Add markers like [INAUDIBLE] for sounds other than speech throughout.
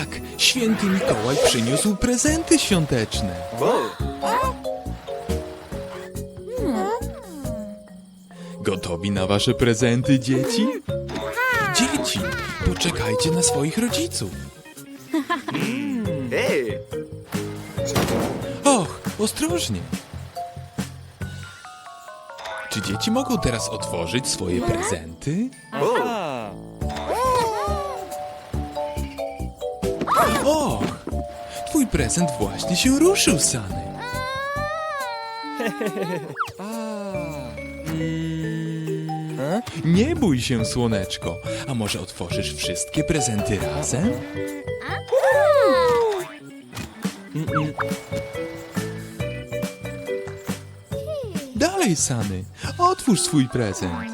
Tak, święty Mikołaj przyniósł prezenty świąteczne. Gotowi na wasze prezenty, dzieci? Dzieci, poczekajcie na swoich rodziców. Och, ostrożnie. Czy dzieci mogą teraz otworzyć swoje prezenty? O! Och, twój prezent właśnie się ruszył, Sany. [LAUGHS] Mm, Nie bój się, słoneczko. A może otworzysz wszystkie prezenty razem? Mm-mm. Dalej, Sany. Otwórz swój prezent.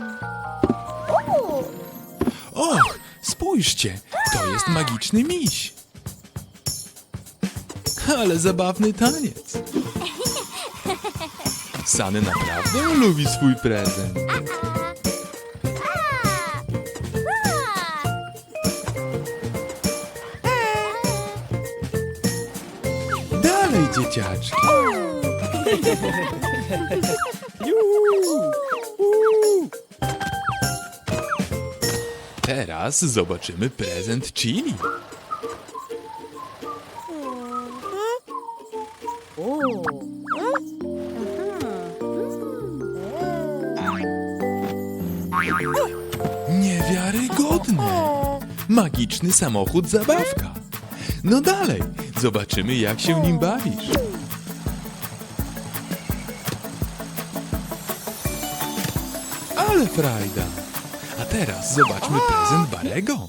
Och, spójrzcie, to jest magiczny miś. Ale zabawny taniec. Sany naprawdę lubi swój prezent. Dalej, dzieciaczki. Teraz zobaczymy prezent Chili. Magiczny samochód zabawka. No dalej, zobaczymy jak się nim bawisz. Ale frajda. A teraz zobaczmy prezent Barego.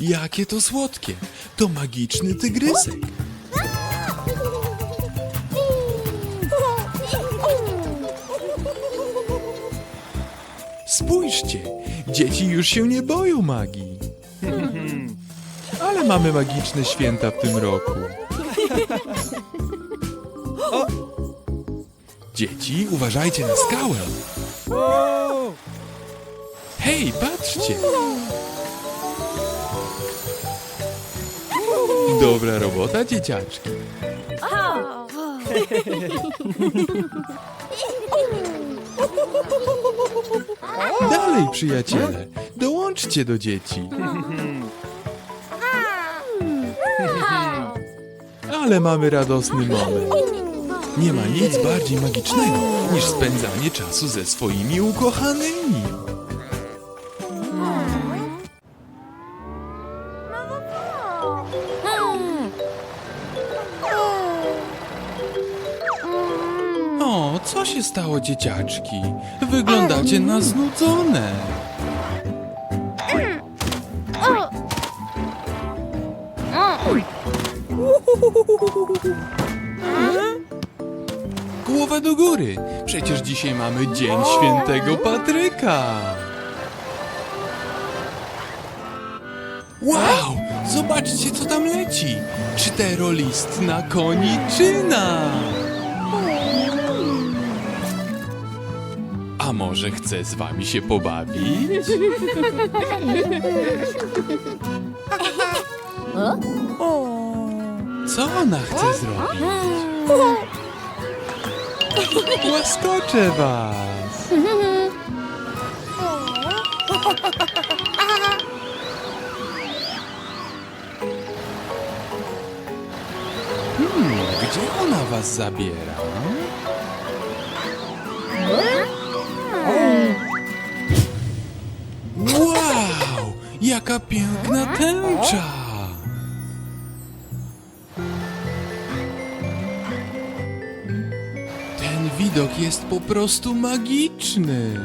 Jakie to słodkie. To magiczny tygrysek. Spójrzcie, dzieci już się nie boją magii. Ale mamy magiczne święta w tym roku. Dzieci, uważajcie na skałę. Hej, patrzcie. Dobra robota, dzieciaczki. [LAUGHS] Dalej, przyjaciele, dołączcie do dzieci. Ale mamy radosny moment. Nie ma nic bardziej magicznego niż spędzanie czasu ze swoimi ukochanymi. O, co się stało, dzieciaczki? Wyglądacie na znudzone. Głowa do góry! Przecież dzisiaj mamy Dzień Świętego Patryka! Wow! Zobaczcie, co tam leci! Czterolistna koniczyna! Może chce z wami się pobawić? Co ona chce zrobić? Łaskoczę was! Hmm, gdzie ona was zabiera? Jaka piękna tęcza! Ten widok jest po prostu magiczny.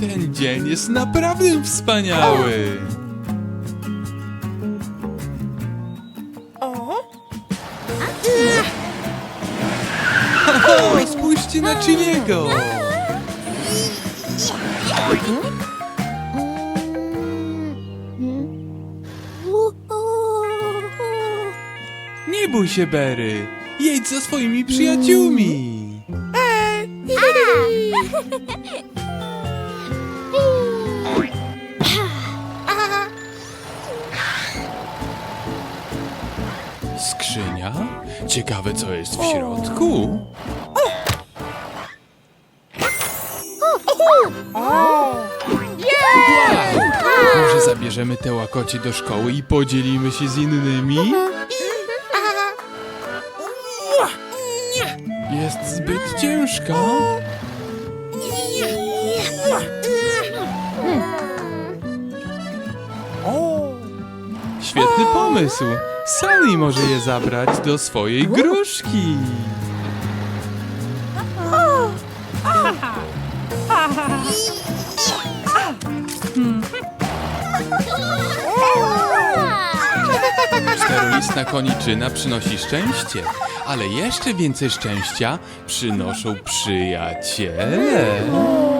Ten dzień jest naprawdę wspaniały. O, spójrzcie na Chiliego! Nie bój się, Berry. jedź za swoimi przyjaciółmi. Skrzynia? Ciekawe, co jest w środku. Może zabierzemy te łakocie do szkoły i podzielimy się z innymi? Jest zbyt ciężka. Świetny pomysł. Sally może je zabrać do swojej gruszki. Czterolistna koniczyna przynosi szczęście, ale jeszcze więcej szczęścia przynoszą przyjaciele.